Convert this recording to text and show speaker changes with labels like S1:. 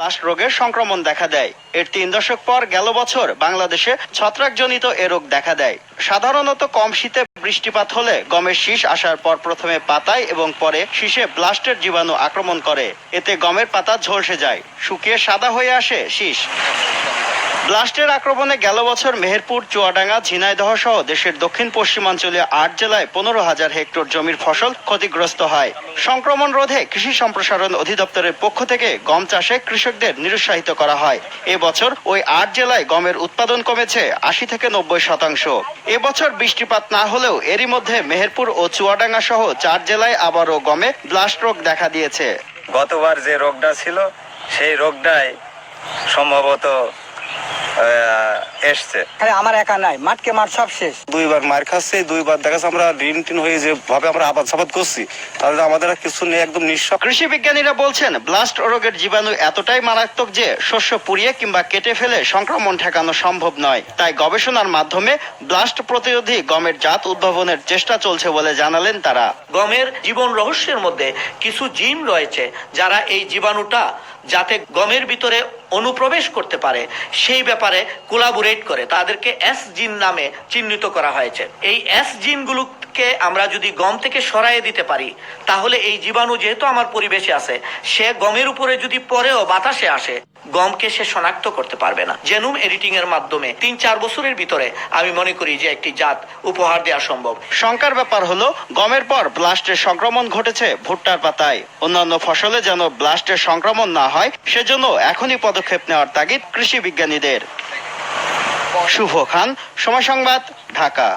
S1: Blast রোগের সংক্রমণ দেখা দেয়। এর তিন দশক পর গেল বছর বাংলাদেশে ছত্রাকজনিত এ রোগ দেখা দেয়। সাধারণত কম শীতে বৃষ্টিপাত হলে গমের শীষ আসার পর প্রথমে পাতায় এবং পরে শীষে ব্লাস্টের জীবাণু আক্রমণ করে। এতে গমের পাতা ঝলসে যায়। শুকিয়ে সাদা হয়ে আসে শীষ। ব্লাস্টের আক্রমণে গেল বছর মেহেরপুর, চুয়াডাঙ্গা, ঝিনাইদহ সহ দেশের দক্ষিণ পশ্চিমাঞ্চলীয় আট জেলায় পনেরো হাজার হেক্টর জমির ফসল ক্ষতিগ্রস্ত হয়। সংক্রমণ রোধে কৃষি সম্প্রসারণ অধিদপ্তরের পক্ষ থেকে গম চাষে কৃষকদের নিরুৎসাহিত করা হয়। এবছর ওই আট জেলায় গমের উৎপাদন কমেছে আশি থেকে নব্বই শতাংশ। এবছর বৃষ্টিপাত না হলেও এরই মধ্যে মেহেরপুর ও চুয়াডাঙ্গা সহ চার জেলায় আবারও গমে ব্লাস্ট রোগ দেখা দিয়েছে।
S2: গতবার যে রোগটা ছিল, সেই রোগটাই সম্ভবত 哎呀 এসছে।
S3: আরে আমার একা নাই মাঠকে মাঠ সব শেষ।
S4: দুইবার মার খাচ্ছে দুইবার দেখা যাচ্ছে আমরা ঋণ টিন হয়ে যে ভাবে আমরা আবাদ সাবাদ করছি তাহলে আমাদের আর কিছু নেই একদম নিঃস্ব।
S1: কৃষি বিজ্ঞানীরা বলছেন ব্লাস্ট রোগের জীবাণু এতটাই মারাত্মক যে শস্য পুড়িয়ে কিংবা কেটে ফেলে সংক্রমণ ঠেকানো সম্ভব নয়। তাই গবেষণার মাধ্যমে ব্লাস্ট প্রতিরোধী গমের জাত উদ্ভাবনের চেষ্টা চলছে বলে জানালেন তারা।
S5: গমের জীবন রহস্যের মধ্যে কিছু জিন রয়েছে যারা এই জীবাণুটা যাতে গমের ভিতরে অনুপ্রবেশ করতে পারে সেই ব্যাপারে কোলাবোরেট করে, তাদেরকে এস জিন নামে চিহ্নিত করা হয়েছে। এই এস জিনগুলোকে আমরা যদি গম থেকে সরাইয়ে দিতে পারি, তাহলে এই জীবাণু যেহেতু আমার পরিবেশে আছে, সে গমের উপরে যদি পরেও বাতাসে আসে, গমকে সে শনাক্ত করতে পারবে না। জেনুম এডিটিং এর মাধ্যমে তিন চার বছরের ভিতরে আমি মনে করি যে একটি জাত উপহার দেওয়া সম্ভব।
S1: শঙ্কার ব্যাপার হলো, গমের পর ব্লাস্টের সংক্রমণ ঘটেছে ভুট্টার পাতায়। অন্যান্য ফসলে যেন ব্লাস্টের সংক্রমণ না হয়, সেজন্য এখনই পদক্ষেপ নেওয়ার তাগিদ কৃষি বিজ্ঞানীদের। শুভ খান সময় সংবাদ ঢাকা।